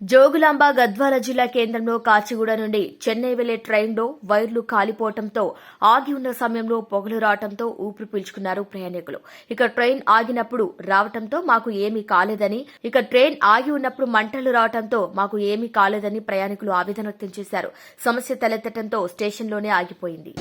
జోగులాంబ గద్వాల జిల్లా కేంద్రంలో కాచిగూడ నుండి చెన్నై వెళ్ళే ట్రైన్లో వైర్లు కాలిపోవడంతో ఆగి ఉన్న సమయంలో పొగలు రావడంతో ఊపిరి పీల్చుకున్నారు ప్రయాణికులు. ఇక ట్రైన్ ఆగినప్పుడు రావడంతో మాకు ఏమీ కాలేదని ఇక ట్రైన్ ఆగి ఉన్నప్పుడు మంటలు రావడంతో మాకు ఏమీ కాలేదని ప్రయాణికులు ఆవేదన వ్యక్తం చేశారు. సమస్య తలెత్తడంతో స్టేషన్లోనే ఆగిపోయింది.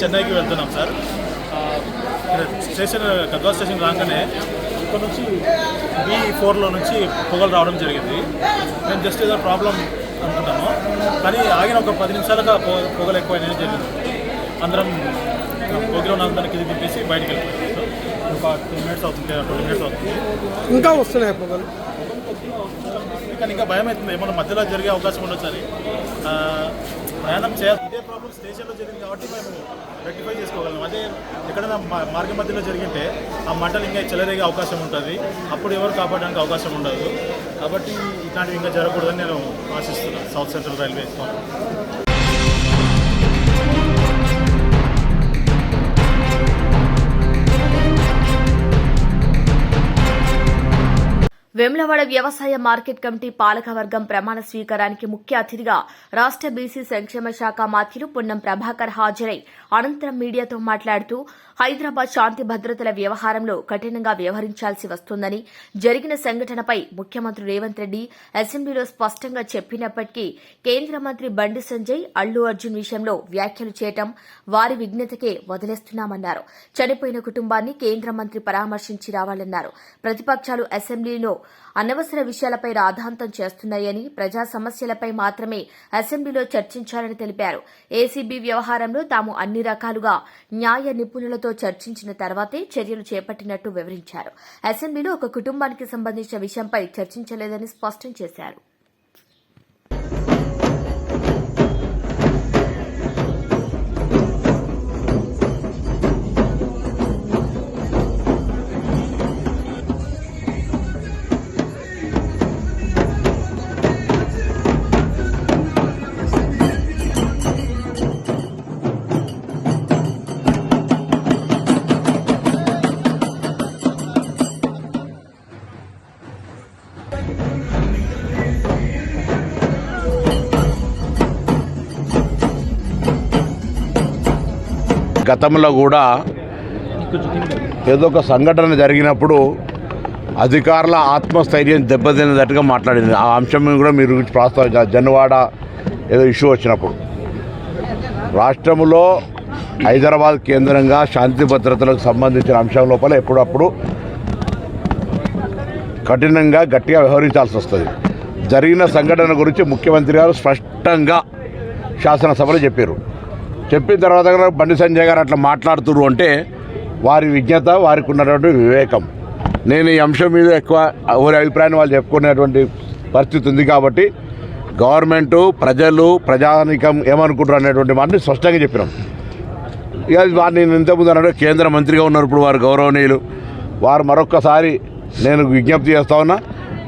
చెన్నైకి వెళ్తున్నాం సార్. స్టేషన్ గద్వాల్ స్టేషన్ రాగానే ఇక్కడ నుంచి బి ఫోర్లో నుంచి పొగలు రావడం జరిగింది. మేము జస్ట్ ఏదో ప్రాబ్లం అనుకుంటాము. కానీ ఆగిన ఒక పది నిమిషాలుగా పొగలు ఎక్కువైనా జరిగింది. అందరం పోగిలో ఉన్నందరికి ఇది దింపేసి బయటికి వెళ్ళిపోయాం. ఒక టూ మినిట్స్ అవుతుంది ట్వంటీ మినిట్స్ అవుతుంది. ఇంకా వస్తున్నాయి పొగలు? కానీ ఇంకా భయం అవుతుంది. ఏమన్నా మధ్యలో జరిగే అవకాశం ఉండొచ్చు అని. ప్రయాణం చేయాలి. ఇదే ప్రాబ్లం స్టేషన్లో జరిగింది కాబట్టి మేము రెక్టిఫై చేసుకోగలం. అదే ఎక్కడైనా మార్గ మధ్యలో జరిగింటే ఆ మంటలు ఇంకా చెలరేగే అవకాశం ఉంటుంది. అప్పుడు ఎవరు కాపాడడానికి అవకాశం ఉండదు. కాబట్టి ఇట్లాంటివి ఇంకా జరగకూడదని నేను ఆశిస్తున్నాను. సౌత్ సెంట్రల్ రైల్వే వేములవాడ వ్యవసాయ మార్కెట్ కమిటీ పాలకవర్గం ప్రమాణ స్వీకారానికి ముఖ్య అతిథిగా రాష్ట బీసీ సంక్షేమ శాఖ మాత్యులు పొన్నం ప్రభాకర్ హాజరై అనంతరం మీడియాతో మాట్లాడుతూ హైదరాబాద్ శాంతి భద్రతల వ్యవహారంలో కఠినంగా వ్యవహరించాల్సి వస్తుందని జరిగిన సంఘటనపై ముఖ్యమంత్రి రేవంత్ రెడ్డి అసెంబ్లీలో స్పష్టంగా చెప్పినప్పటికీ కేంద్ర మంత్రి బండి సంజయ్ అల్లు అర్జున్ విషయంలో వ్యాఖ్యలు చేయటం వారి విజ్ఞతకే వదిలేస్తున్నామన్నారు. చనిపోయిన కుటుంబాన్ని కేంద్ర మంత్రి పరామర్శించి రావాలన్నారు. ప్రతిపక్షాలు అసెంబ్లీలో అనవసర విషయాలపై రాధాంతం చేస్తున్నాయని ప్రజా సమస్యలపై మాత్రమే అసెంబ్లీలో చర్చించాలని తెలిపారు. ఏసీబీ వ్యవహారంలో తాము అన్ని రకాలుగా న్యాయ నిపుణులతో చర్చించిన తర్వాతే చర్యలు చేపట్టినట్టు వివరించారు. అసెంబ్లీలో ఒక కుటుంబానికి సంబంధించిన విషయంపై చర్చించలేదని స్పష్టం చేశారు. గతంలో కూడా ఏదో ఒక సంఘటన జరిగినప్పుడు అధికారుల ఆత్మస్థైర్యం దెబ్బతిన్నదట్టుగా మాట్లాడింది. ఆ అంశం కూడా మీరు ప్రస్తావించారు జన్వాడ ఏదో ఇష్యూ వచ్చినప్పుడు. రాష్ట్రంలో హైదరాబాద్ కేంద్రంగా శాంతి భద్రతలకు సంబంధించిన అంశం లోపల ఎప్పుడప్పుడు కఠినంగా గట్టిగా వ్యవహరించాల్సి వస్తుంది. జరిగిన సంఘటన గురించి ముఖ్యమంత్రి గారు స్పష్టంగా శాసనసభలో చెప్పారు చెప్పిన తర్వాత కూడా బండి సంజయ్ గారు అట్లా మాట్లాడుతురు అంటే వారి విజ్ఞత వారికి ఉన్నటువంటి వివేకం. నేను ఈ అంశం మీద ఎక్కువ ఎవరి అభిప్రాయాన్ని వాళ్ళు చెప్పుకునేటువంటి పరిస్థితి ఉంది కాబట్టి గవర్నమెంటు ప్రజలు ప్రజానికం ఏమనుకుంటారు అనేటువంటి మాటని స్పష్టంగా చెప్పినాం. ఇక వారు నేను ఇంతకుముందు అన్నట్టు కేంద్ర మంత్రిగా ఉన్నారు ఇప్పుడు వారు గౌరవనీయులు. వారు మరొక్కసారి నేను విజ్ఞప్తి చేస్తా ఉన్నా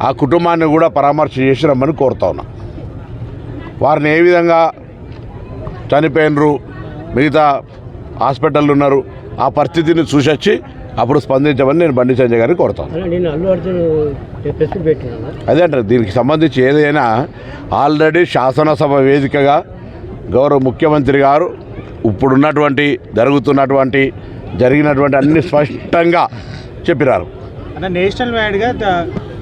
ఆ కుటుంబాన్ని కూడా పరామర్శ చేసి రమ్మని కోరుతా ఉన్నా. వారిని ఏ విధంగా చనిపోయినరు మిగతా హాస్పిటల్ ఉన్నారు. ఆ పరిస్థితిని చూసొచ్చి అప్పుడు స్పందించమని నేను బండి సంజయ్ గారిని కోరుతాను. అదే అంటారు దీనికి సంబంధించి ఏదైనా ఆల్రెడీ శాసనసభ వేదికగా గౌరవ ముఖ్యమంత్రి గారు ఇప్పుడున్నటువంటి జరుగుతున్నటువంటి జరిగినటువంటి అన్ని స్పష్టంగా చెప్పినారు. అన్న నేషనల్ వైడ్గా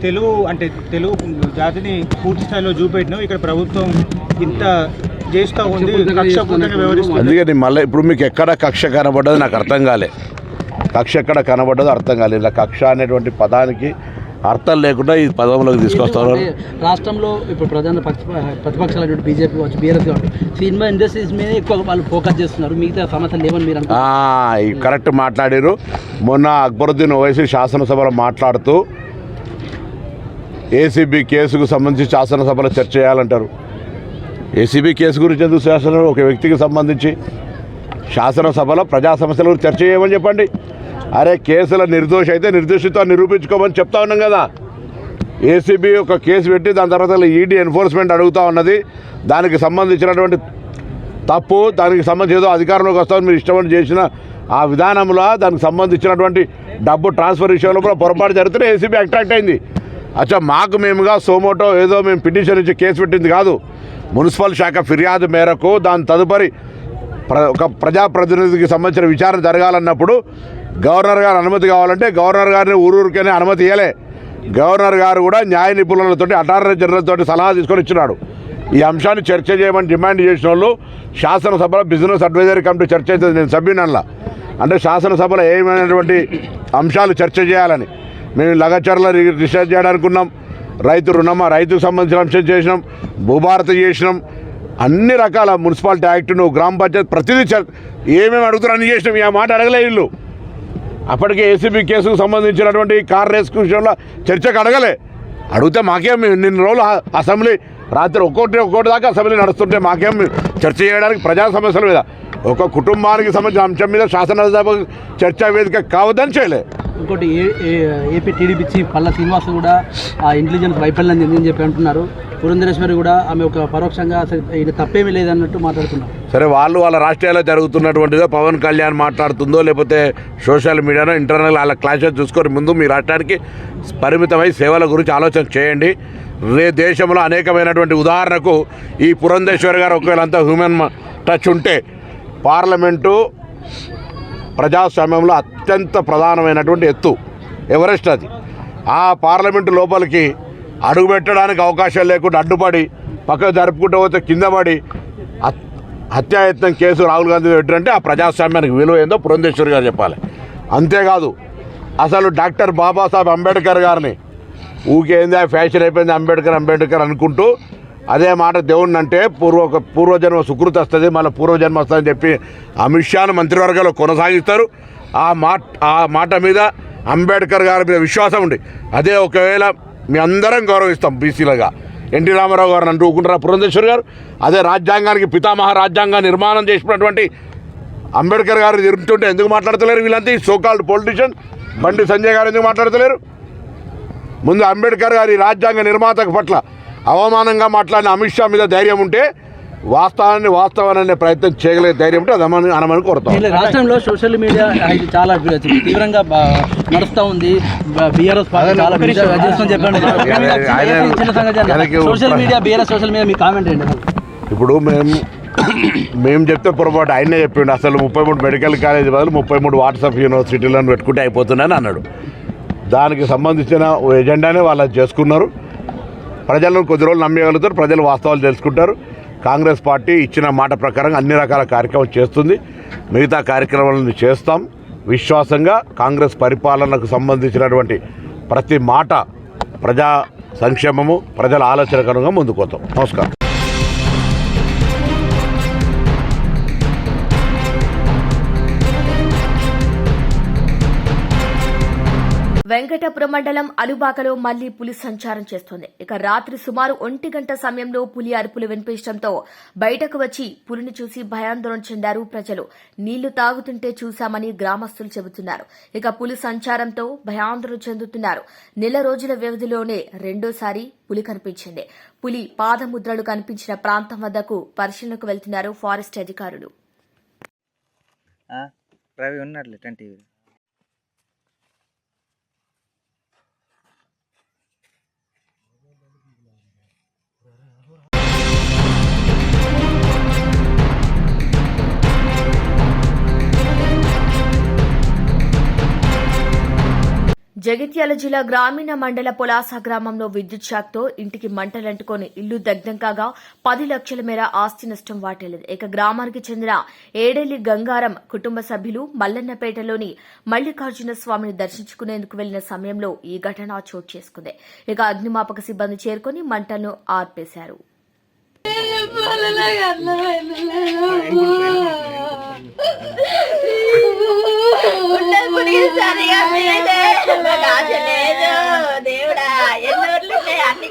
తెలుగు అంటే తెలుగు జాతిని పూర్తి స్థాయిలో చూపెట్టినాం ఇక్కడ ప్రభుత్వం ఇంత చేస్తూ ఉంది కక్షపూర్తంగా వ్యవహరిస్తుంది. అందుకని మళ్ళీ ఇప్పుడు మీకు ఎక్కడ కక్ష కనబడ్డది నాకు అర్థం కాలే. కక్ష ఎక్కడ కనబడ్డదో అర్థం కాలేదు ఇలా కక్ష అనేటువంటి పదానికి అర్థం లేకుండా ఈ పదంలోకి తీసుకొస్తారు. రాష్ట్రంలో ఇప్పుడు ప్రధాన పక్ష ప్రతిపక్షాలు బీజేపీ కావచ్చు బీఆర్ఎస్ కావచ్చు సినిమా ఇండస్ట్రీస్ మీద ఎక్కువ వాళ్ళు ఫోకస్ చేస్తున్నారు. మిగతా సమస్యలు లేవని మీరు కరెక్ట్ మాట్లాడారు. మొన్న అక్బరుద్దీన్ ఓవైసీ శాసనసభలో మాట్లాడుతూ ఏసీబీ కేసుకు సంబంధించి శాసనసభలో చర్చ చేయాలంటారు. ఏసీబీ కేసు గురించి ఎందుకు శాసన ఒక వ్యక్తికి సంబంధించి శాసనసభలో ప్రజా సమస్యల గురించి చర్చ చేయమని చెప్పండి. అరే కేసుల నిర్దోషి అయితే నిర్దోషితో నిరూపించుకోమని చెప్తా ఉన్నాం కదా. ఏసీబీ ఒక కేసు పెట్టి దాని తర్వాత ఈడీ ఎన్ఫోర్స్మెంట్ అడుగుతా ఉన్నది. దానికి సంబంధించినటువంటి తప్పు దానికి సంబంధించి ఏదో అధికారంలోకి వస్తామని మీరు ఇష్టమని చేసిన ఆ విధానంలో దానికి సంబంధించినటువంటి డబ్బు ట్రాన్స్ఫర్ విషయంలో కూడా పొరపాటు జరిగితే ఏసీబీ అట్రాక్ట్ అయింది. అచ్చా మాకు మేముగా సోమోటో ఏదో మేము పిటిషన్ ఇచ్చి కేసు పెట్టింది కాదు. మున్సిపల్ శాఖ ఫిర్యాదు మేరకు దాని తదుపరి ప్ర ఒక ప్రజాప్రతినిధికి సంబంధించిన విచారణ జరగాలన్నప్పుడు గవర్నర్ గారు అనుమతి కావాలంటే గవర్నర్ గారిని ఊరూరికనే అనుమతి ఇవ్వలే గవర్నర్ గారు కూడా న్యాయ నిపుణులతో అటార్నీ జనరల్తో సలహా తీసుకొని ఇచ్చినాడు. ఈ అంశాన్ని చర్చ చేయమని డిమాండ్ చేసిన వాళ్ళు శాసనసభలో బిజినెస్ అడ్వైజరీ కమిటీ చర్చ అవుతుంది నేను సభ్యునల్లా. అంటే శాసనసభలో ఏమైనటువంటి అంశాలు చర్చ చేయాలని మేము లగచర్ల రీసెర్చ్ చేయడానికి ఉన్నాం రైతు రుణమా రైతుకు సంబంధించిన అంశం చేసినాం భూభారత చేసినాం అన్ని రకాల మున్సిపాలిటీ యాక్టును గ్రామ పంచాయతీ ప్రతిదీ ఏమేమి అడుగుతారు అన్ని చేసినాం. ఆ మాట అడగలే వీళ్ళు. అప్పటికే ఏసీబీ కేసుకు సంబంధించినటువంటి కార్ రేస్కు విషయంలో చర్చకు అడగలే. అడిగితే మాకేం నిన్న రోజులు అసెంబ్లీ రాత్రి ఒక్కోటి ఒక్కోటి దాకా అసెంబ్లీ నడుస్తుంటే మాకేం చర్చ చేయడానికి ప్రజా సమస్యల మీద ఒక కుటుంబానికి సంబంధించిన అంశం మీద శాసనసభ చర్చా వేదిక కావద్దని చేయలే. ఇంకోటి A- A- AP TDP chief Palla Srinivas కూడా ఆ ఇంటెలిజెన్స్ వైఫల్యం చెందని చెప్పి అంటున్నారు. పురంధరేశ్వరి కూడా ఆమె ఒక పరోక్షంగా అసలు ఇది తప్పేమీ లేదన్నట్టు మాట్లాడుతున్నారు. సరే వాళ్ళు వాళ్ళ రాష్ట్రాల్లో జరుగుతున్నటువంటిదో పవన్ కళ్యాణ్ మాట్లాడుతుందో లేకపోతే సోషల్ మీడియాలో ఇంటర్నల్ వాళ్ళ క్లాషెస్ చూసుకొని ముందు మీ రాష్ట్రానికి పరిమితమై సేవల గురించి ఆలోచన చేయండి. రే దేశంలో అనేకమైనటువంటి ఉదాహరణకు ఈ పురంధేశ్వరి గారు ఒకవేళ అంతా హ్యూమన్ టచ్ ఉంటే పార్లమెంటు ప్రజాస్వామ్యంలో అత్యంత ప్రధానమైనటువంటి ఎత్తు ఎవరెస్ట్ అది. ఆ పార్లమెంటు లోపలికి అడుగుపెట్టడానికి అవకాశం లేకుండా అడ్డుపడి పక్కకు జరుపుకుంటూ పోతే కింద పడి హత్యాయత్నం కేసు రాహుల్ గాంధీ పెట్టారంటే ఆ ప్రజాస్వామ్యానికి విలువ ఏందో పురంధేశ్వరి గారు చెప్పాలి. అంతేకాదు అసలు డాక్టర్ బాబాసాహెబ్ అంబేద్కర్ గారిని ఊకేంది ఆ ఫ్యాషన్ అయిపోయింది అంబేద్కర్ అంబేద్కర్ అనుకుంటూ అదే మాట దేవుణ్ణి అంటే పూర్వ పూర్వజన్మ సుకృతి వస్తుంది మళ్ళీ పూర్వజన్మ వస్తుందని చెప్పి అమిత్ షాను మంత్రివర్గంలో కొనసాగిస్తారు. ఆ మాట ఆ మాట మీద అంబేద్కర్ గారి మీద విశ్వాసం ఉంది. అదే ఒకవేళ మీ అందరం గౌరవిస్తాం బీసీలుగా. ఎన్టీ రామారావు గారు అంటూ ఊకుంటారా పురంధేశ్వర్ గారు? అదే రాజ్యాంగానికి పితామహ రాజ్యాంగ నిర్మాణం చేసినటువంటి అంబేద్కర్ గారు తిరుగుతుంటే ఎందుకు మాట్లాడతలేరు వీళ్ళంతా? ఈ సోకాల్డ్ పొలిటీషియన్ బండి సంజయ్ గారు ఎందుకు మాట్లాడతలేరు? ముందు అంబేద్కర్ గారి రాజ్యాంగ నిర్మాత పట్ల అవమానంగా మాట్లాడిన అమిత్ షా మీద ధైర్యం ఉంటే వాస్తవాన్ని వాస్తవాన్ని అనే ప్రయత్నం చేయగలిగే ధైర్యం ఉంటే అది అనమని అనమని కోరుతాం. రాష్ట్రంలో సోషల్ మీడియా ఇది చాలా తీవ్రంగా నడుస్తూ ఉంది. BRS social media BRS social media మీ కామెంట్ ఏంటి? ఇప్పుడు మేము మేము చెప్తే పొరపాటు ఆయనే చెప్పిండు. అసలు ముప్పై మూడు మెడికల్ కాలేజ్ బదులు ముప్పై మూడు వాట్సాప్ యూనివర్సిటీలను పెట్టుకుంటే అయిపోతుందని అన్నాడు. దానికి సంబంధించిన ఓ ఎజెండానే వాళ్ళు చేసుకున్నారు. ప్రజలను కొద్ది రోజులు నమ్మగలుగుతారు ప్రజలు వాస్తవాలు తెలుసుకుంటారు. కాంగ్రెస్ పార్టీ ఇచ్చిన మాట ప్రకారం అన్ని రకాల కార్యక్రమాలు చేస్తుంది. మిగతా కార్యక్రమాలను చేస్తాం. విశ్వాసంగా కాంగ్రెస్ పరిపాలనకు సంబంధించినటువంటి ప్రతి మాట ప్రజా సంక్షేమము ప్రజల ఆలోచనకరంగా ముందుకు పోతాం. నమస్కారం. వెంకటపురం మండలం అలుబాకలో మళ్ళీ పులి సంచారం చేస్తోంది. ఇక రాత్రి సుమారు ఒంటి గంట సమయంలో పులి అరుపులు వినిపించడంతో బయటకు వచ్చి పులిని చూసి భయాందోళన చెందారు ప్రజలు. నీళ్ళు తాగుతుంటే చూశామని గ్రామస్తులు చెబుతున్నారు. ఇక పులి సంచారంతో భయాందోళన చెందుతున్నారు. నెల రోజుల వ్యవధిలోనే రెండోసారి పులి కనిపించింది. పులి పాదముద్రలు కనిపించిన ప్రాంతం వద్దకు పరిశీలనకు వెళ్తున్నారు ఫారెస్ట్ అధికారులు. రవి జగిత్యాల జిల్లా గ్రామీణ మండల పొలాస గ్రామంలో విద్యుత్ షాక్తో ఇంటికి మంటలంటుకొని ఇల్లు దగ్ధం కాగా పది లక్షల మేర ఆస్తి నష్టం వాటిల్లింది. ఇక గ్రామానికి చెందిన ఏడెల్లి గంగారం కుటుంబ సభ్యులు మల్లన్నపేటలోని మల్లికార్జున స్వామిని దర్శించుకునేందుకు వెళ్ళిన సమయంలో ఈ ఘటన చోటు చేసుకుంది. ఇక అగ్నిమాపక సిబ్బంది చేరుకుని మంటలను ఆర్పేశారు. దేవుడా అన్ని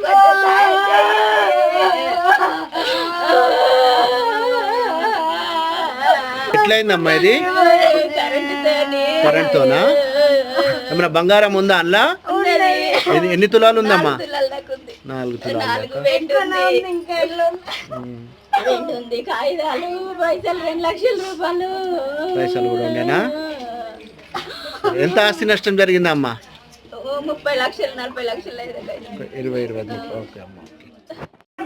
ఎట్లయిందమ్మా ఇది? కరెంట్ తోనా ఏమైనా బంగారం ఉందా ఎన్ని ఎన్ని తులాలు ఉందమ్మా? నాలుగు ఉంది. కాగితాలు పైసలు రెండు లక్షల రూపాయలు. పైసలు కూడా ఉండేనా ఎంత ఆస్తి నష్టం జరిగిందమ్మా? ఓ ముప్పై లక్షలు నలభై లక్షలు ఇరవై ఇరవై. ఓకే అమ్మా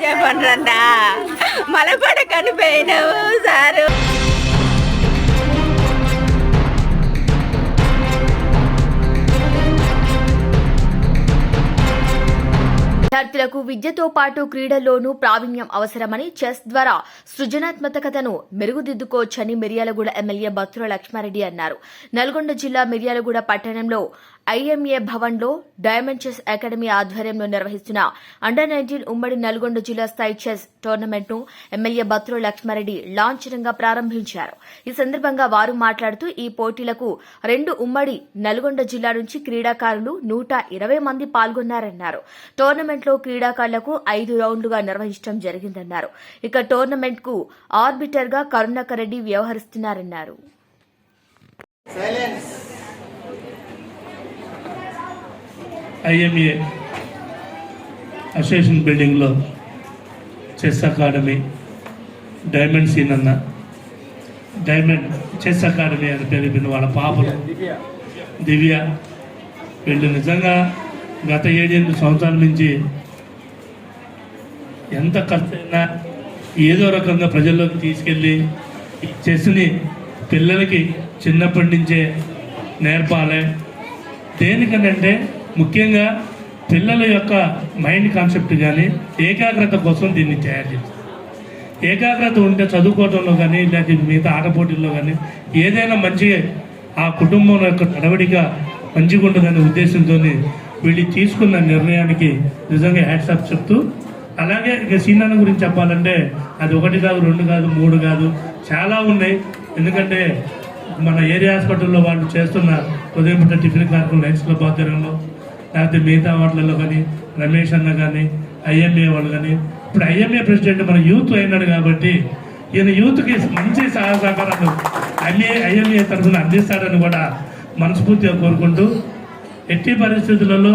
చెప్పండి మలపడ కనిపోయినావు సారు. విద్యార్థులకు విద్యతో పాటు క్రీడల్లోనూ ప్రావీణ్యం అవసరమని చెస్ ద్వారా సృజనాత్మకతను మెరుగుదిద్దుకోవచ్చని మిర్యాలగూడ ఎమ్మెల్యే బత్తుల లక్ష్మారెడ్డి అన్నారు. నల్గొండ జిల్లా మిర్యాలగూడ పట్టణంలో ఐఎంఏ భవన్లో డైమండ్ చెస్ అకాడమీ ఆధ్వర్యంలో నిర్వహిస్తున్న అండర్ నైన్టీన్ ఉమ్మడి నల్గొండ జిల్లా స్థాయి చెస్ టోర్నమెంట్ను ఎమ్మెల్యే బత్రు లక్ష్మారెడ్డి లాంఛనంగా ప్రారంభించారు. ఈ సందర్భంగా వారు మాట్లాడుతూ ఈ పోటీలకు రెండు ఉమ్మడి నల్గొండ జిల్లా నుంచి క్రీడాకారులు నూట ఇరవై మంది పాల్గొన్నారన్నారు. టోర్నమెంట్లో క్రీడాకారులకు ఐదు రౌండ్లుగా నిర్వహించడం జరిగిందన్నారు. ఇక టోర్నమెంట్కు ఆర్బిటర్గా కరుణాకర్ రెడ్డి వ్యవహరిస్తున్నారన్నారు. ఐఎంఏ అసోసియేషన్ బిల్డింగ్లో చెస్ అకాడమీ డైమండ్ సీన్ అన్న. డైమండ్ చెస్ అకాడమీ అని పేరు వాళ్ళ పాపలు. దివ్య వీళ్ళు నిజంగా గత ఏడెనిమిది సంవత్సరాల నుంచి ఎంత ఖర్చైనా ఏదో రకంగా ప్రజల్లోకి తీసుకెళ్ళి చెస్ని పిల్లలకి చిన్నప్పటి నుంచే నేర్పాలి. దేనికనంటే ముఖ్యంగా పిల్లల యొక్క మైండ్ కాన్సెప్ట్ కానీ ఏకాగ్రత కోసం దీన్ని తయారు చేస్తారు ఏకాగ్రత ఉంటే చదువుకోవడంలో కానీ లేకపోతే మిగతా ఆటపోటీల్లో కానీ ఏదైనా మంచి ఆ కుటుంబం యొక్క నడవడిక మంచిగా ఉంటుందనే ఉద్దేశంతో వీళ్ళు తీసుకున్న నిర్ణయానికి నిజంగా హ్యాట్సాప్ చెప్తూ అలాగే ఇక సీనాన్న గురించి చెప్పాలంటే అది ఒకటి కాదు రెండు కాదు మూడు కాదు చాలా ఉన్నాయి. ఎందుకంటే మన ఏరియా హాస్పిటల్లో వాళ్ళు చేస్తున్న ఉదయం పూట టిఫిన్ కార్యక్రమం లైన్స్ క్లబ్ ఆధ్వర్యంలో లేకపోతే మిగతా వాటిలలో కానీ రమేష్ అన్న కానీ ఐఎంఏ వాళ్ళు కానీ ఇప్పుడు ఐఎంఏ ప్రెసిడెంట్ మన యూత్ అయినాడు కాబట్టి ఈయన యూత్కి మంచి సహాయ సహకారాలు ఐఎంఏ తరఫున అందిస్తాడని కూడా మనస్ఫూర్తిగా కోరుకుంటూ ఎట్టి పరిస్థితులలో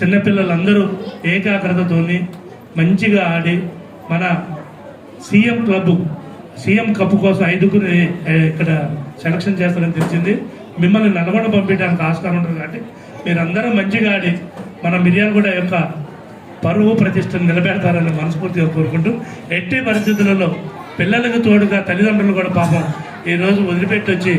చిన్నపిల్లలందరూ ఏకాగ్రతతోని మంచిగా ఆడి మన సీఎం క్లబ్ సీఎం కప్ కోసం ఐదుగురిని ఇక్కడ సెలక్షన్ చేస్తారని తెలిసింది. మిమ్మల్ని నల్గొండ పంపించడానికి ఆస్కారం ఉంటుంది కాబట్టి మీరందరూ మంచిగా ఆడి మన మిర్యాలగూడ యొక్క పరువు ప్రతిష్టను నిలబెడతారని మనస్ఫూర్తిగా కోరుకుంటూ ఎట్టి పరిస్థితులలో పిల్లలకు తోడుగా తల్లిదండ్రులు కూడా పాపం ఈరోజు వదిలిపెట్టి వచ్చి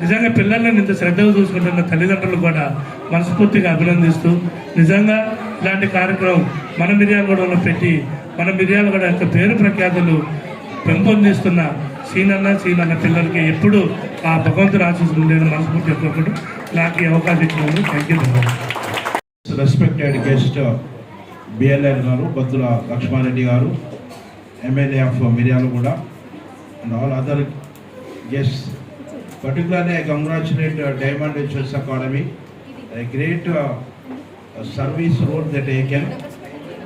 నిజంగా పిల్లల్ని ఇంత శ్రద్ధగా చూసుకుంటున్న తల్లిదండ్రులు కూడా మనస్ఫూర్తిగా అభినందిస్తూ నిజంగా ఇలాంటి కార్యక్రమం మన మిర్యాలగూడలో పెట్టి మన మిర్యాలగూడ యొక్క పేరు ప్రఖ్యాతులు పెంపొందిస్తున్న సీనన్న సీనన్న పిల్లలకి ఎప్పుడూ ఆ భగవంతుడు ఆశీస్సులు ఉండేది మనస్ఫూర్తిగా కోరుకుంటూ నాకు ఈ అవకాశం ఇచ్చినందుకు thank you respected guest BLR గారు బద్దుల లక్ష్మారెడ్డి గారు MLA of Miryalaguda and all other guest particularly I congratulate diamond chess academy great service role the taken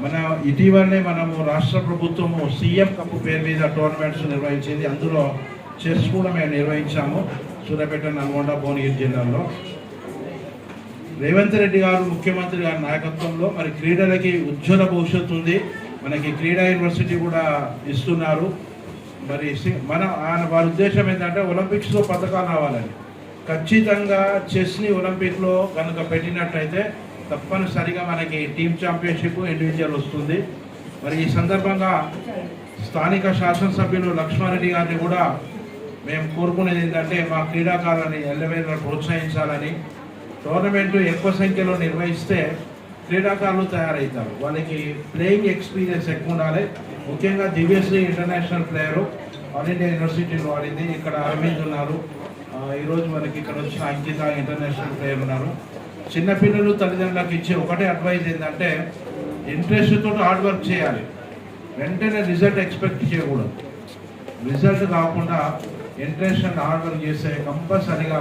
మన ఇటీవలనే మనము రాష్ట్ర ప్రభుత్వము సీఎం కప్ పేరు మీద టోర్నమెంట్స్ నిర్వహించింది. అందులో చెస్ కూడా మేము నిర్వహించాము. సూర్యాపేట నల్గొండ భువనగిరి జిల్లాలో. రేవంత్ రెడ్డి గారు ముఖ్యమంత్రి గారి నాయకత్వంలో మరి క్రీడలకి ఉజ్వల భవిష్యత్తు ఉంది. మనకి క్రీడా యూనివర్సిటీ కూడా ఇస్తున్నారు. మరి సి- మన ఆయన వారి ఉద్దేశం ఏంటంటే ఒలింపిక్స్లో పథకాలు రావాలని. ఖచ్చితంగా చెస్ని ఒలింపిక్లో కనుక పెట్టినట్టయితే తప్పనిసరిగా మనకి టీమ్ ఛాంపియన్షిప్ ఇండివిజువల్ వస్తుంది. మరి ఈ సందర్భంగా స్థానిక శాసనసభ్యులు లక్ష్మారెడ్డి గారిని కూడా మేము కోరుకునేది ఏంటంటే మా క్రీడాకారులని ఎల్లవేళ ప్రోత్సహించాలని టోర్నమెంట్ ఎక్కువ సంఖ్యలో నిర్వహిస్తే క్రీడాకారులు తయారవుతారు. వాళ్ళకి ప్లేయింగ్ ఎక్స్పీరియన్స్ ఎక్కువ ఉండాలి. ముఖ్యంగా Divyashree international player all India యూనివర్సిటీలో ఆడింది. ఇక్కడ అరవింద్ ఉన్నారు. ఈరోజు మనకి ఇక్కడ వచ్చిన అంకిత ఇంటర్నేషనల్ ప్లేయర్ ఉన్నారు. చిన్నపిల్లలు తల్లిదండ్రులకు ఇచ్చే ఒకటే అడ్వైజ్ ఏంటంటే ఇంట్రెస్ట్తో హార్డ్ వర్క్ చేయాలి. వెంటనే రిజల్ట్ ఎక్స్పెక్ట్ చేయకూడదు. రిజల్ట్ కాకుండా ఇంట్రెస్ట్ అండ్ హార్డ్ వర్క్ చేస్తే కంపల్సరీగా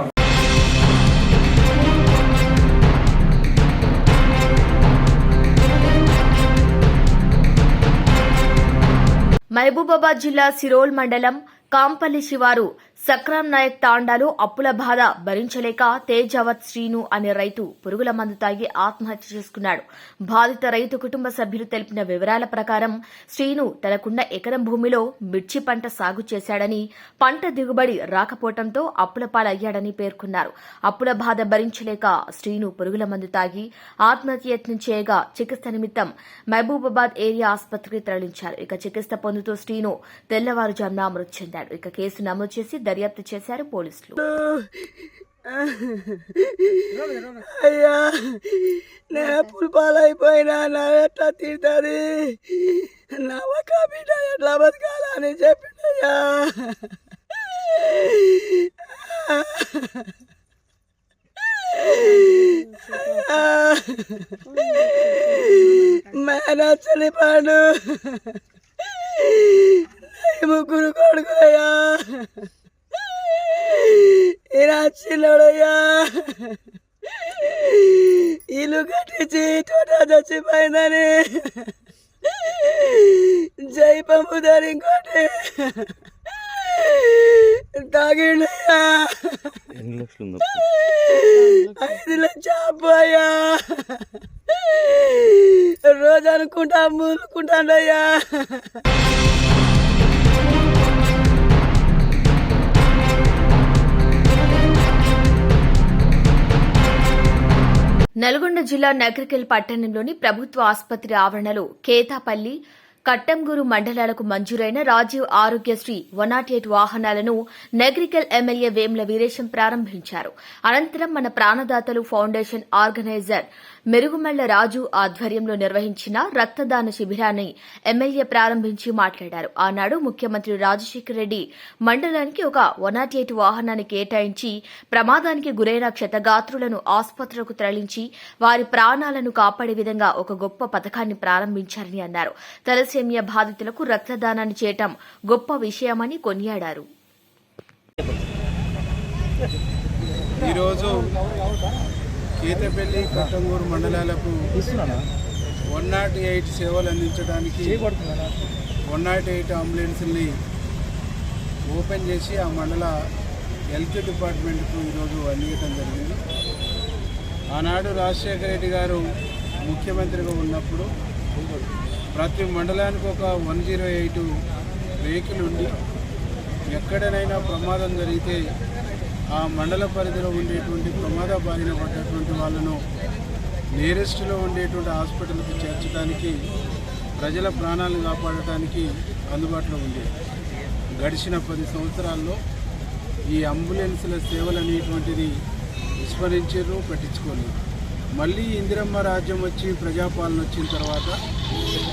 మహబూబాబాద్ జిల్లా సిరోల్ మండలం కాంపల్లి శివారు సక్రాం నాయక్ తాండాలో అప్పుల బాధ భరించలేక తేజావత్ శ్రీను అనే రైతు పురుగుల మందు తాగి ఆత్మహత్య చేసుకున్నాడు. బాధిత రైతు కుటుంబ సభ్యులు తెలిపిన వివరాల ప్రకారం శ్రీను తనకున్న ఎకరం భూమిలో మిర్చి పంట సాగు చేశాడని పంట దిగుబడి రాకపోవడంతో అప్పుల పాలయ్యాడని పేర్కొన్నారు. అప్పుల బాధ భరించలేక శ్రీను పురుగుల మందు తాగి ఆత్మహత్య యత్నం చేయగా చికిత్స నిమిత్తం మహబూబాబాద్ ఏరియా ఆసుపత్రికి తరలించారు. ఇక చికిత్స పొందుతూ శ్రీను తెల్లవారుజామున మృతి చెందాడు. ఇక కేసు నమోదు చేసి దర్యాప్తు చేశారు పోలీసులు. అయ్యా నేను అప్పులు పాలైపోయినా నా ఎట్లా తింటుంది నా ఒక బిడ్డ ఎట్లా బతకాలని చెప్పిండయ్యా. మేనచ్చని పాడు. నల్గొండ జిల్లా నగరికెల్ పట్టణంలోని ప్రభుత్వ ఆసుపత్రి ఆవరణలో కేతాపల్లి కట్టంగూరు మండలాలకు మంజూరైన Rajiv Aarogyasri one nought eight వాహనాలను నగరికల్ ఎమ్మెల్యే వేముల వీరేశం ప్రారంభించారు. అనంతరం మన ప్రాణదాతలు ఫౌండేషన్ ఆర్గనైజర్ మెరుగుమల్ల రాజు ఆధ్వర్యంలో నిర్వహించిన రక్తదాన శిబిరాన్ని ఎమ్మెల్యే ప్రారంభించి మాట్లాడారు. ఆనాడు ముఖ్యమంత్రి రాజశేఖర రెడ్డి మండలానికి ఒక వన్ నాట్ ఎయిట్ వాహనాన్ని కేటాయించి ప్రమాదానికి గురైన క్షతగాత్రులను ఆసుపత్రులకు తరలించి వారి ప్రాణాలను కాపాడే విధంగా ఒక గొప్ప పథకాన్ని ప్రారంభించారని అన్నారు. తలసేమియా బాధితులకు రక్తదానాన్ని చేయటం గొప్ప విషయమని కొనియాడారు. ఈరోజు కేతపల్లి కట్టంగూరు మండలాలకు వన్ నాట్ ఎయిట్ సేవలు అందించడానికి వన్ నాట్ ఎయిట్ అంబులెన్స్ని ఓపెన్ చేసి ఆ మండల హెల్త్ డిపార్ట్మెంట్కు ఈరోజు అందించడం జరిగింది. ఆనాడు రాజశేఖర రెడ్డి గారు ముఖ్యమంత్రిగా ఉన్నప్పుడు ప్రతి మండలానికి ఒక వన్ జీరో ఎయిట్ వెహికల్ ఉండి ఎక్కడనైనా ప్రమాదం జరిగితే ఆ మండల పరిధిలో ఉండేటువంటి ప్రమాద బారిన పడ్డటువంటి వాళ్ళను నియరెస్ట్లో ఉండేటువంటి హాస్పిటల్కి చేర్చడానికి ప్రజల ప్రాణాలను కాపాడటానికి అందుబాటులో ఉంది. గడిచిన పది సంవత్సరాల్లో ఈ అంబులెన్స్ల సేవలు అనేటువంటిది విస్మరించారు పట్టించుకోలేదు. మళ్ళీ ఇందిరమ్మ రాజ్యం వచ్చి ప్రజాపాలన వచ్చిన తర్వాత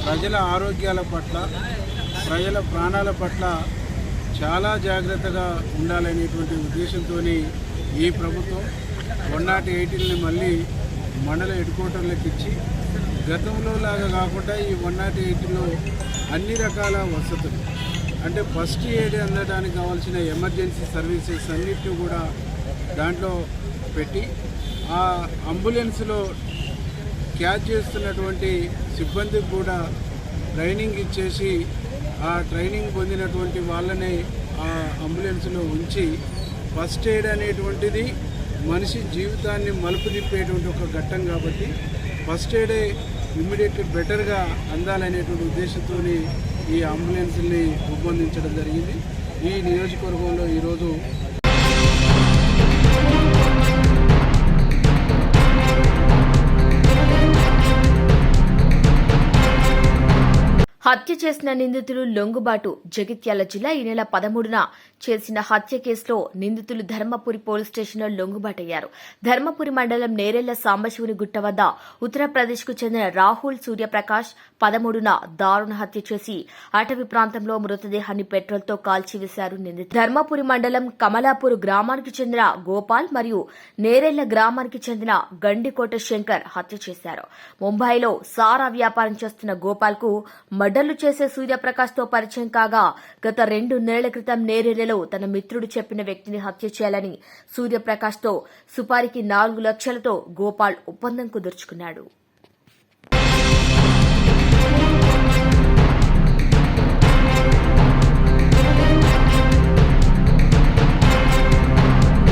ప్రజల ఆరోగ్యాల పట్ల ప్రజల ప్రాణాల పట్ల చాలా జాగ్రత్తగా ఉండాలనేటువంటి ఉద్దేశంతో ఈ ప్రభుత్వం వన్ నాట్ ఎయిటీని మళ్ళీ మండల హెడ్ క్వార్టర్లకు ఇచ్చి గతంలో లాగా కాకుండా ఈ వన్ నాట్ ఎయిటీలో అన్ని రకాల వసతులు అంటే ఫస్ట్ ఎయిడ్ అందడానికి కావాల్సిన ఎమర్జెన్సీ సర్వీసెస్ అన్నిటిని కూడా దాంట్లో పెట్టి ఆ అంబులెన్స్లో క్యాచ్ చేస్తున్నటువంటి సిబ్బందికి కూడా ట్రైనింగ్ ఇచ్చేసి ఆ ట్రైనింగ్ పొందినటువంటి వాళ్ళనే ఆ అంబులెన్స్లో ఉంచి ఫస్ట్ ఎయిడ్ అనేటువంటిది మనిషి జీవితాన్ని మలుపు తిప్పేటువంటి ఒక ఘట్టం కాబట్టి ఫస్ట్ ఎయిడే ఇమ్మీడియట్లీ బెటర్గా అందాలనేటువంటి ఉద్దేశంతో ఈ అంబులెన్స్ని రూపొందించడం జరిగింది. ఈ నియోజకవర్గంలో ఈరోజు హత్య చేసిన నిందితులు లొంగుబాటు జగిత్యాల జిల్లా ఈ నెల పదమూడున చేసిన హత్య కేసులో నిందితులు ధర్మపురి పోలీస్ స్టేషన్లో లొంగుబాటయ్యారు. ధర్మపురి మండలం నేరెళ్ళ సాంబశివుని గుట్ట వద్ద ఉత్తరప్రదేశ్కు చెందిన రాహుల్ సూర్యప్రకాష్ పదమూడున దారుణ హత్య చేసి అటవీ ప్రాంతంలో మృతదేహాన్ని పెట్రోల్తో కాల్చివేశారు నిందితులు. ధర్మపురి మండలం కమలాపూర్ గ్రామానికి చెందిన గోపాల్ మరియు నేరెళ్ళ గ్రామానికి చెందిన గండికోట శంకర్ హత్య చేశారు. ముంబైలో సారా వ్యాపారం చేస్తున్న గోపాల్కు గడ్డలు చేసే సూర్యప్రకాశ్తో పరిచయం కాగా గత రెండు నెలల క్రితం నేరెళ్ళలో తన మిత్రుడు చెప్పిన వ్యక్తిని హత్య చేయాలని సూర్యప్రకాష్తో సుపారికి నాలుగు లక్షలతో గోపాల్ ఒప్పందం కుదుర్చుకున్నాడు.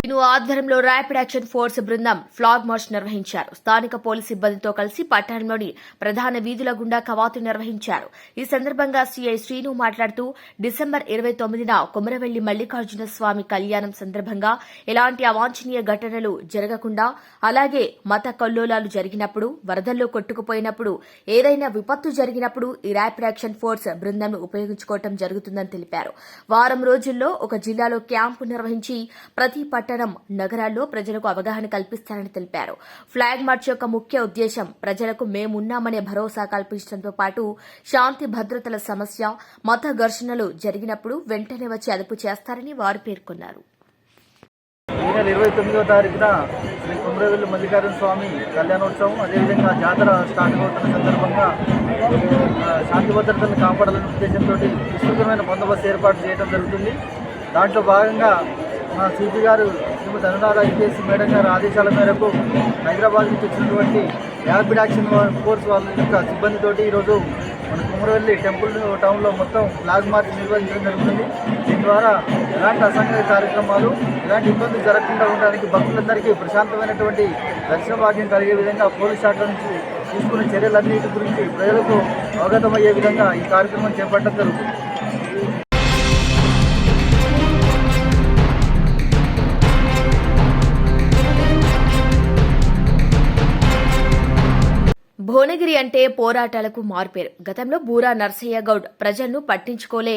ఇను ఆధ్వర్యంలో ర్యాపిడ్ యాక్షన్ ఫోర్స్ బృందం ఫ్లాగ్ మార్చ్ నిర్వహించారు. స్థానిక పోలీసు సిబ్బందితో కలిసి పట్టణంలోని ప్రధాన వీధుల గుండా కవాతు నిర్వహించారు. ఈ సందర్భంగా సీఐ శ్రీను మాట్లాడుతూ డిసెంబర్ ఇరవై తొమ్మిదిన కొమరవెల్లి మల్లికార్జున స్వామి కళ్యాణం సందర్భంగా ఎలాంటి అవాంఛనీయ ఘటనలు జరగకుండా అలాగే మత కల్లోలాలు జరిగినప్పుడు వరదల్లో కొట్టుకుపోయినప్పుడు ఏదైనా విపత్తు జరిగినప్పుడు ఈ ర్యాపిడ్ యాక్షన్ ఫోర్స్ బృందంను ఉపయోగించుకోవడం జరుగుతుందని తెలిపారు. వారం రోజుల్లో ఒక జిల్లాలో క్యాంపు నిర్వహించి ప్రతి పట్టణ నగరాల్లో ప్రజలకు అవగాహన కల్పిస్తారని తెలిపారు. ఫ్లాగ్ మార్చ్ యొక్క ముఖ్య ఉద్దేశం ప్రజలకు మేమున్నామనే భరోసా కల్పించడంతో పాటు శాంతి భద్రతల సమస్య మత ఘర్షణలు జరిగినప్పుడు వెంటనే వచ్చి అదుపు చేస్తారని వారు పేర్కొన్నారు. ఈ నెల ఇరవై తొమ్మిదో తారీఖున శ్రీ కుమ్రవెల్లి మల్లికార్జున స్వామి కళ్యాణోత్సవం అదేవిధంగా జాతర స్టార్ట్ అవుతున్న సందర్భంగా శాంతి భద్రతలను కాపాడాలనే ఉద్దేశంతో విస్తృతమైన బందోబస్తు ఏర్పాటు చేయడం జరుగుతుంది. దాంట్లో భాగంగా మా సిపి గారు శ్రీమతి అనురాధ ఐపీఎస్ మేడం గారు ఆదేశాల మేరకు హైదరాబాద్ నుంచి వచ్చినటువంటి ర్యాపిడ్ యాక్షన్ ఫోర్స్ వాళ్ళ యొక్క సిబ్బందితోటి ఈరోజు మన కుమరవెల్లి టెంపుల్ టౌన్లో మొత్తం ఫ్లాగ్ మార్చ్ నిర్వహించడం జరుగుతుంది. దీని ద్వారా ఎలాంటి అసంఘ కార్యక్రమాలు ఎలాంటి ఇబ్బందులు జరగకుండా ఉండడానికి భక్తులందరికీ ప్రశాంతమైనటువంటి దర్శన భాగ్యం కలిగే విధంగా పోలీస్ శాఖ నుంచి తీసుకున్న చర్యలన్నిటి గురించి ప్రజలకు అవగతమయ్యే విధంగా ఈ కార్యక్రమం చేపట్టడం జరుగుతుంది. భువనగిరి అంటే పోరాటాలకు మార్పేరు. గతంలో బూరా నర్సయ్య గౌడ్ ప్రజలను పట్టించుకోలే.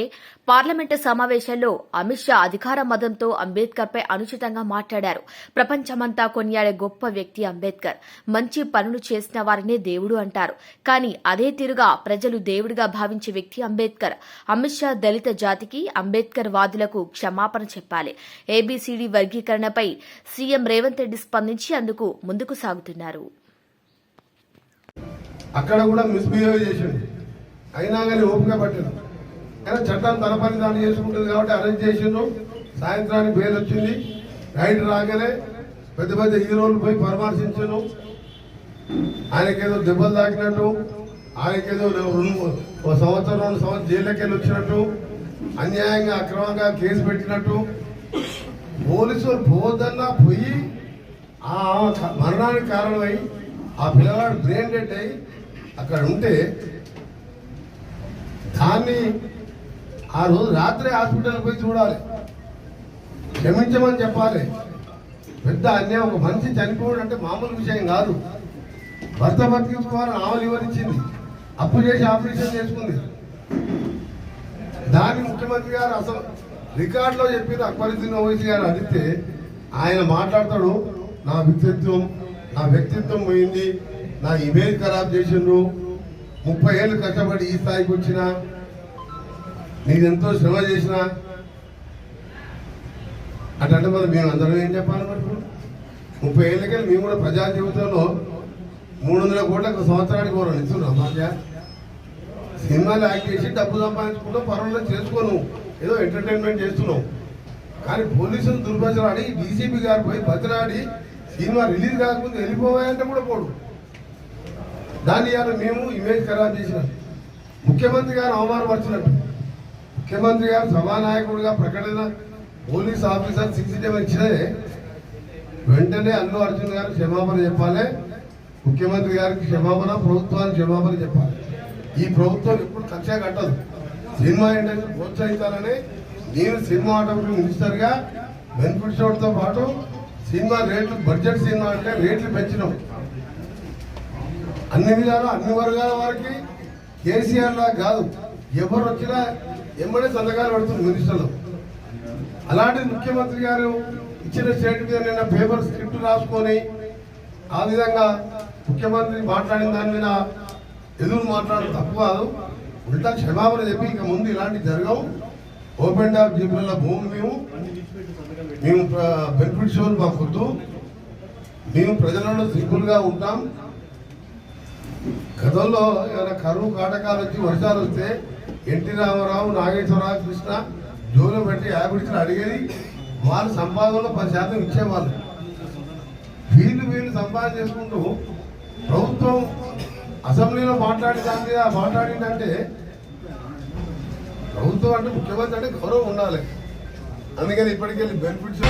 పార్లమెంటు సమావేశాల్లో అమిత్ షా అధికార మదంతో అంబేద్కర్పై అనుచితంగా మాట్లాడారు. ప్రపంచమంతా కొనియాడే గొప్ప వ్యక్తి అంబేద్కర్. మంచి పనులు చేసిన వారినే దేవుడు అంటారు. కానీ అదే తీరుగా ప్రజలు దేవుడిగా భావించే వ్యక్తి అంబేద్కర్. అమిత్ షా దళిత జాతికి అంబేద్కర్ వాదులకు క్షమాపణ చెప్పాలి. ఏబీసీడీ వర్గీకరణపై సీఎం రేవంత్ రెడ్డి స్పందించి అందుకు ముందుకు సాగుతున్నారు. అక్కడ కూడా మిస్బిహేవ్ చేసిండు. అయినా కానీ ఓపిక పట్టిండు. కానీ చట్టం తన పని దాన్ని చేసుకుంటుంది కాబట్టి అరెస్ట్ చేసిండ్రు సాయంత్రానికి బెయిల్ వచ్చింది. నైట్ రాగానే పెద్ద పెద్ద హీరోలు పోయి పరామర్శించను ఆయనకేదో దెబ్బలు తాకినట్టు ఆయనకేదో రెండు ఒక సంవత్సరం రెండు సంవత్సరం జైల్లోకి వెళ్ళి వచ్చినట్టు అన్యాయంగా అక్రమంగా కేసు పెట్టినట్టు. పోలీసులు పోదన్నా పోయి ఆ మరణానికి కారణమై ఆ పిల్లవాడు బ్రెయిన్ డెడ్ అయి అక్కడ ఉంటే దాన్ని ఆ రోజు రాత్రి హాస్పిటల్ పోయి చూడాలి. క్షమించమని చెప్పాలి. పెద్ద అన్యాయం ఒక మనిషి చనిపోవడం అంటే మామూలు విషయం కాదు. భర్త బతికించుకోవాలని ఆమెలు ఇవ్వనిచ్చింది. అప్పు చేసి ఆపరేషన్ చేసుకుంది. దాన్ని ముఖ్యమంత్రి గారు అసలు రికార్డులో చెప్పింది అక్బరుద్దీన్ ఓవైసీ గారు అడిగితే ఆయన మాట్లాడతాడు నా వ్యక్తిత్వం నా వ్యక్తిత్వం పోయింది నా ఇమేజ్ ఖరాబ్ చేసిండ్రు. ముప్పై ఏళ్ళు కష్టపడి ఈ స్థాయికి వచ్చిన నేను ఎంతో శ్రమ చేసిన. అంటే మరి మేము అందరం ఏం చెప్పాలి మరి ముప్పై ఏళ్ళకెళ్ళి మేము కూడా ప్రజా జీవితంలో మూడు వందల కోట్లకు సంవత్సరానికి ఒక ఇస్తున్నాం మాకు సినిమాలు యాక్ట్ చేసి డబ్బు సంపాదించుకుంటూ పర్వాలేదు చేసుకోను ఏదో ఎంటర్టైన్మెంట్ చేస్తున్నాం. కానీ పోలీసులు దుర్భజలాడి డీసీపీ గారు పోయి భద్రాడి సినిమా రిలీజ్ కాకముందు వెళ్ళిపోవాలంటే కూడా పోడు. దాన్ని ఇవాళ మేము ఇమేజ్ ఖరాబ్ చేసినాం. ముఖ్యమంత్రి గారు అవమానపరిచినట్టు ముఖ్యమంత్రి గారు సభానాయకుడిగా ప్రకటన పోలీస్ ఆఫీసర్ సిక్స్ టీవీ ఇచ్చినదే వెంటనే అల్లు అర్జున్ గారు క్షమాపణ చెప్పాలి. ముఖ్యమంత్రి గారికి క్షమాపణ ప్రభుత్వానికి క్షమాపణ చెప్పాలి. ఈ ప్రభుత్వం ఎప్పుడు కక్ష కట్టదు. సినిమా ఇండస్ట్రీ ప్రోత్సహించాలని నేను సినిమా ఆటోమేటిక్ మినిస్టర్గా బెనిఫిట్ పాటు సినిమా రేట్లు బడ్జెట్ సినిమా అంటే రేట్లు పెంచినాం. అన్ని విధాలు అన్ని వర్గాల వారికి కేసీఆర్ లా కాదు. ఎవరు వచ్చినా ఎంబడే సంతకాలు పెడుతుంది మినిస్టర్లు. అలాంటి ముఖ్యమంత్రి గారు ఇచ్చిన స్టేట్ మీద నిన్న పేపర్ స్క్రిప్ట్ రాసుకొని ఆ విధంగా ముఖ్యమంత్రి మాట్లాడిన దాని మీద ఎదురు మాట్లాడడం తప్పు కాదు. ఉల్టా క్షమాపణ చెప్పి ఇక ముందు ఇలాంటివి జరగవు. ఓపెన్ టాప్ జీపుల భూమి మేము. మేము బెనిఫిట్ షోలు మేము ప్రజలలో సింపుల్గా ఉంటాం. గతంలో ఏమైనా కరువు కాటకాలు వచ్చి వర్షాలు వస్తే ఎన్టీ రామారావు నాగేశ్వరరావు కృష్ణ జోలు పెట్టి యాభై అడిగేది వాళ్ళ సంపాదనలో పది శాతం ఇచ్చేవాళ్ళు. వీళ్ళు వీళ్ళు సంపాదన చేసుకుంటూ ప్రభుత్వం అసెంబ్లీలో మాట్లాడిన మాట్లాడిందంటే ప్రభుత్వం అంటే ముఖ్యమంత్రి అంటే గౌరవం ఉండాలి. అందుకని ఇప్పటికెళ్ళి బెనిఫిట్స్